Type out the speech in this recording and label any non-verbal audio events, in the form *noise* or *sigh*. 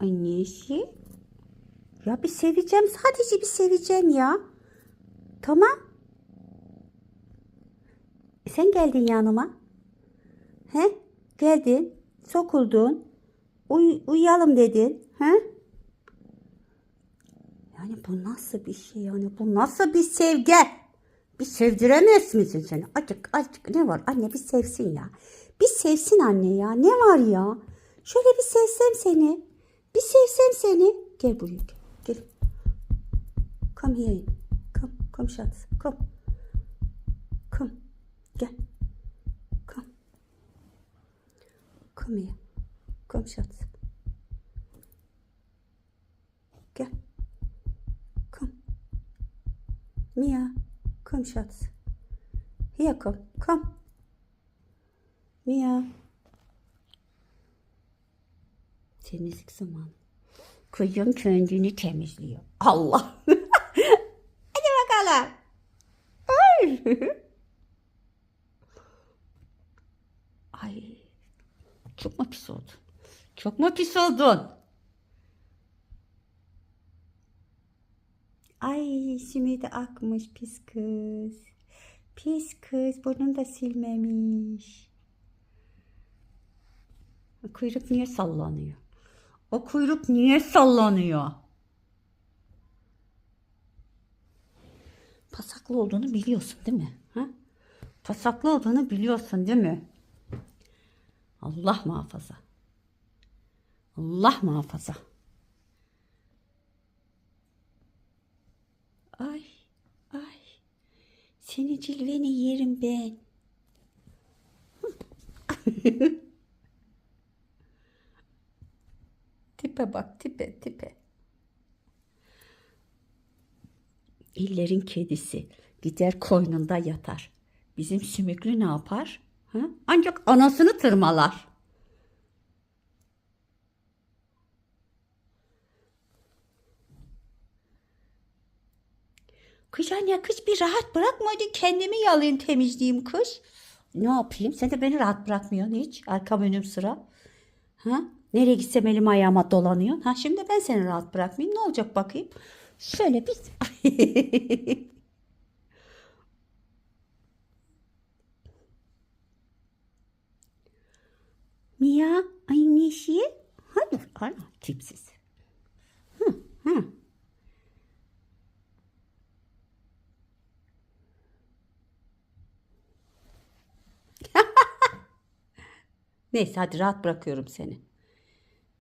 Annesi. Ya bir seveceğim. Sadece bir seveceğim ya. Tamam. E Sen geldin yanıma. He? Geldin. Sokuldun. Uy uyuyalım dedin. He? Yani bu nasıl bir şey yani? Bu nasıl bir sevgi? Bir sevdiremez misin seni? Acık acık ne var? Anne bir sevsin ya. Bir sevsin anne ya. Ne var ya? Şöyle bir sevsem seni. Bir sevsem seni. Gel buraya gel. Gel. Come here. Come. Come Schatz. Come. Come. Gel. Come. Come here. Come Schatz. Gel. Komm. Mia, komm Schatz. Hier komm, komm. Mia. Temizlik zamanı. Kızım kendini temizliyor. Allah. *laughs* Hadi bakalım. Ay. Ay. Çok mu pis oldun? Çok mu pis oldun? Ay simidi akmış pis kız. Pis kız burnunu da silmemiş. Kuyruk niye sallanıyor? O kuyruk niye sallanıyor? Pasaklı olduğunu biliyorsun değil mi? Ha? Pasaklı olduğunu biliyorsun değil mi? Allah muhafaza. Allah muhafaza. Ay, ay. Seni cilveni yerim ben. *laughs* tipe bak, tipe, tipe. İllerin kedisi gider koynunda yatar. Bizim sümüklü ne yapar? Ha? Ancak anasını tırmalar. Kış anne kış bir rahat bırakmadı kendimi yalayayım temizleyeyim kış. Ne yapayım? Sen de beni rahat bırakmıyorsun hiç. Arkam önüm sıra. Ha? Nereye gitsem elim ayağıma dolanıyor. Ha şimdi ben seni rahat bırakmayayım. Ne olacak bakayım? Şöyle bir... *laughs* Mia annesi. Hadi ana tipsiz. Hı, hı. *laughs* Neyse hadi rahat bırakıyorum seni.